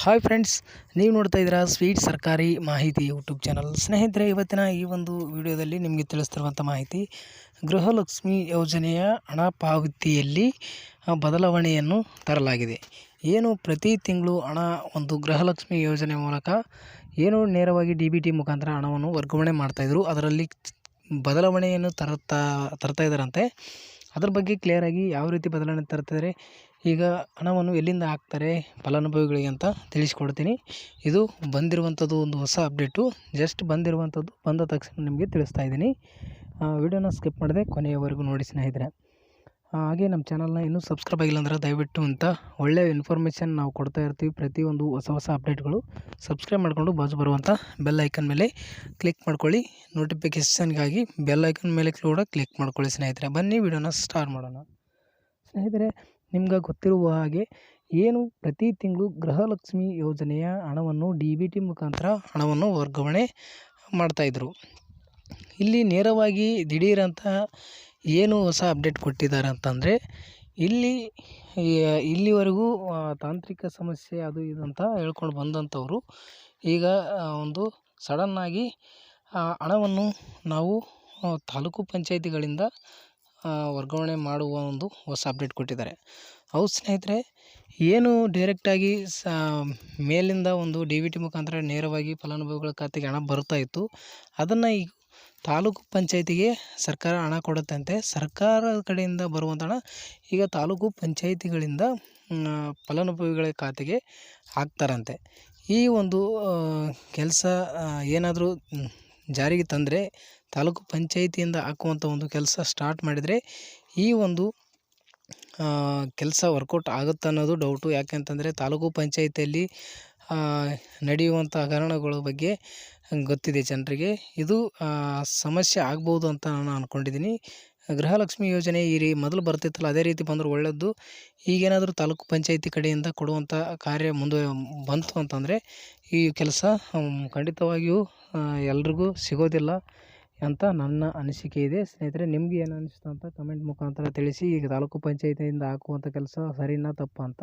Hi friends, ನೀವು ನೋಡ್ತಾ ಇದ್ದೀರಾ ಸ್ವೀಟ್ ಸರ್ಕಾರಿ ಮಾಹಿತಿ ಯೂಟ್ಯೂಬ್ ಚಾನಲ್. ಸ್ನೇಹಿತರೆ, ಇವತ್ತಿನ ಈ ಒಂದು ವಿಡಿಯೋದಲ್ಲಿ ನಿಮಗೆ ತಿಳಿಸ್ತಿರುವಂಥ ಮಾಹಿತಿ, ಗೃಹಲಕ್ಷ್ಮಿ ಯೋಜನೆಯ ಹಣ ಪಾವತಿಯಲ್ಲಿ ಬದಲಾವಣೆಯನ್ನು ತರಲಾಗಿದೆ. ಏನು ಪ್ರತಿ ತಿಂಗಳು ಹಣ ಒಂದು ಗೃಹಲಕ್ಷ್ಮಿ ಯೋಜನೆ ಮೂಲಕ ಏನು ನೇರವಾಗಿ ಡಿ ಬಿ ಟಿ ಮುಖಾಂತರ ಹಣವನ್ನು ವರ್ಗಾವಣೆ ಮಾಡ್ತಾಯಿದ್ರು ಅದರಲ್ಲಿ ಬದಲಾವಣೆಯನ್ನು ತರುತ್ತಾ ತರ್ತಾ ಇದ್ದಾರಂತೆ. ಅದ್ರ ಬಗ್ಗೆ ಕ್ಲಿಯರಾಗಿ ಯಾವ ರೀತಿ ಬದಲಾವಣೆ ತರ್ತಿದ್ದಾರೆ ಈಗ ಹಣವನ್ನು ಎಲ್ಲಿಂದ ಹಾಕ್ತಾರೆ ಫಲಾನುಭವಿಗಳಿಗೆ ಅಂತ ತಿಳಿಸ್ಕೊಡ್ತೀನಿ. ಇದು ಬಂದಿರುವಂಥದ್ದು ಒಂದು ಹೊಸ ಅಪ್ಡೇಟು. ಜಸ್ಟ್ ಬಂದಿರುವಂಥದ್ದು ಬಂದ ತಕ್ಷಣ ನಿಮಗೆ ತಿಳಿಸ್ತಾ ಇದ್ದೀನಿ. ವಿಡಿಯೋನ ಸ್ಕಿಪ್ ಮಾಡದೆ ಕೊನೆಯವರೆಗೂ ನೋಡಿ ಸ್ನೇಹಿತರೆ. ಹಾಗೆ ನಮ್ಮ ಚಾನಲ್ನ ಇನ್ನೂ ಸಬ್ಸ್ಕ್ರೈಬ್ ಆಗಿಲ್ಲ ಅಂದರೆ ದಯವಿಟ್ಟು ಅಂತ ಒಳ್ಳೆಯ ಇನ್ಫಾರ್ಮೇಷನ್ ನಾವು ಕೊಡ್ತಾ ಇರ್ತೀವಿ ಪ್ರತಿಯೊಂದು ಹೊಸ ಹೊಸ ಅಪ್ಡೇಟ್ಗಳು. ಸಬ್ಸ್ಕ್ರೈಬ್ ಮಾಡಿಕೊಂಡು ಬಾಜು ಬರುವಂಥ ಬೆಲ್ ಐಕನ್ ಮೇಲೆ ಕ್ಲಿಕ್ ಮಾಡ್ಕೊಳ್ಳಿ. ನೋಟಿಫಿಕೇಷನ್ಗಾಗಿ ಬೆಲ್ ಐಕನ್ ಮೇಲೆ ಕೂಡ ಕ್ಲಿಕ್ ಮಾಡ್ಕೊಳ್ಳಿ ಸ್ನೇಹಿತರೆ. ಬನ್ನಿ ವಿಡಿಯೋನ ಸ್ಟಾರ್ಟ್ ಮಾಡೋಣ. ಸ್ನೇಹಿತರೆ ನಿಮ್ಗೆ ಗೊತ್ತಿರುವ ಹಾಗೆ ಏನು ಪ್ರತಿ ತಿಂಗಳು ಗೃಹಲಕ್ಷ್ಮಿ ಯೋಜನೆಯ ಹಣವನ್ನು ಡಿ ಬಿ ಟಿ ಮುಖಾಂತರ ಹಣವನ್ನು ವರ್ಗಾವಣೆ ಮಾಡ್ತಾಯಿದ್ರು ಇಲ್ಲಿ ನೇರವಾಗಿ ದಿಢೀರಂತ ಏನು ಹೊಸ ಅಪ್ಡೇಟ್ ಕೊಟ್ಟಿದ್ದಾರೆ ಅಂತಂದರೆ, ಇಲ್ಲಿ, ಇಲ್ಲಿವರೆಗೂ ತಾಂತ್ರಿಕ ಸಮಸ್ಯೆ ಅದು ಇದು ಅಂತ ಹೇಳ್ಕೊಂಡು ಬಂದಂಥವರು, ಈಗ ಒಂದು ಸಡನ್ನಾಗಿ ಹಣವನ್ನು ನಾವು ತಾಲೂಕು ಪಂಚಾಯಿತಿಗಳಿಂದ ವರ್ಗಾವಣೆ ಮಾಡುವ ಒಂದು ಹೊಸ ಅಪ್ಡೇಟ್ ಕೊಟ್ಟಿದ್ದಾರೆ. ಹೌದು ಸ್ನೇಹಿತರೆ, ಏನು ಡೈರೆಕ್ಟಾಗಿ ಸ, ಮೇಲಿಂದ ಒಂದು ಡಿ ವಿ ಟಿ ಮುಖಾಂತರ ನೇರವಾಗಿ ಫಲಾನುಭವಿಗಳ ಖಾತೆಗೆ ಹಣ ಬರ್ತಾ ಇತ್ತು, ಅದನ್ನು ಈ ತಾಲೂಕು ಪಂಚಾಯಿತಿಗೆ ಸರ್ಕಾರ ಹಣ ಕೊಡುತ್ತಂತೆ. ಸರ್ಕಾರದ ಕಡೆಯಿಂದ ಬರುವಂಥ ಹಣ ಈಗ ತಾಲೂಕು ಪಂಚಾಯಿತಿಗಳಿಂದ ಫಲಾನುಭವಿಗಳ ಖಾತೆಗೆ ಹಾಕ್ತಾರಂತೆ. ಈ ಒಂದು ಕೆಲಸ ಏನಾದರೂ ಜಾರಿಗೆ ತಂದರೆ ತಾಲೂಕು ಪಂಚಾಯಿತಿಯಿಂದ ಹಾಕುವಂಥ ಒಂದು ಕೆಲಸ ಸ್ಟಾರ್ಟ್ ಮಾಡಿದರೆ ಈ ಒಂದು ಕೆಲಸ ವರ್ಕೌಟ್ ಆಗುತ್ತೆ ಅನ್ನೋದು ಡೌಟು ಯಾಕೆಂತಂದರೆ ತಾಲೂಕು ಪಂಚಾಯಿತಿಯಲ್ಲಿ ನಡೆಯುವಂಥ ಹಗರಣಗಳ ಬಗ್ಗೆ ಗೊತ್ತಿದೆ ಜನರಿಗೆ. ಇದು ಸಮಸ್ಯೆ ಆಗ್ಬೋದು ಅಂತ ನಾನು ಅಂದ್ಕೊಂಡಿದ್ದೀನಿ ಗೃಹಲಕ್ಷ್ಮಿ ಯೋಜನೆ ಈ ರೀ ಮೊದಲು ಬರ್ತಿತ್ತಲ್ಲ ಅದೇ ರೀತಿ ಬಂದರೂ ಒಳ್ಳೆಯದು ಈಗೇನಾದರೂ ತಾಲೂಕು ಪಂಚಾಯಿತಿ ಕಡೆಯಿಂದ ಕೊಡುವಂಥ ಕಾರ್ಯ ಮುಂದೆ ಬಂತು ಅಂತಂದರೆ ಈ ಕೆಲಸ ಖಂಡಿತವಾಗಿಯೂ ಎಲ್ರಿಗೂ ಸಿಗೋದಿಲ್ಲ. ಅಂತ ನನ್ನ ಅನಿಸಿಕೆ ಇದೆ. ಸ್ನೇಹಿತರೆ, ನಿಮ್ಗೆ ಏನು ಅನಿಸ್ತು ಅಂತ ಕಮೆಂಟ್ ಮುಖಾಂತರ ತಿಳಿಸಿ. ಈಗ ತಾಲೂಕು ಪಂಚಾಯಿತಿಯಿಂದ ಹಾಕುವಂಥ ಕೆಲಸ ಸರಿನಾ ತಪ್ಪಾ ಅಂತ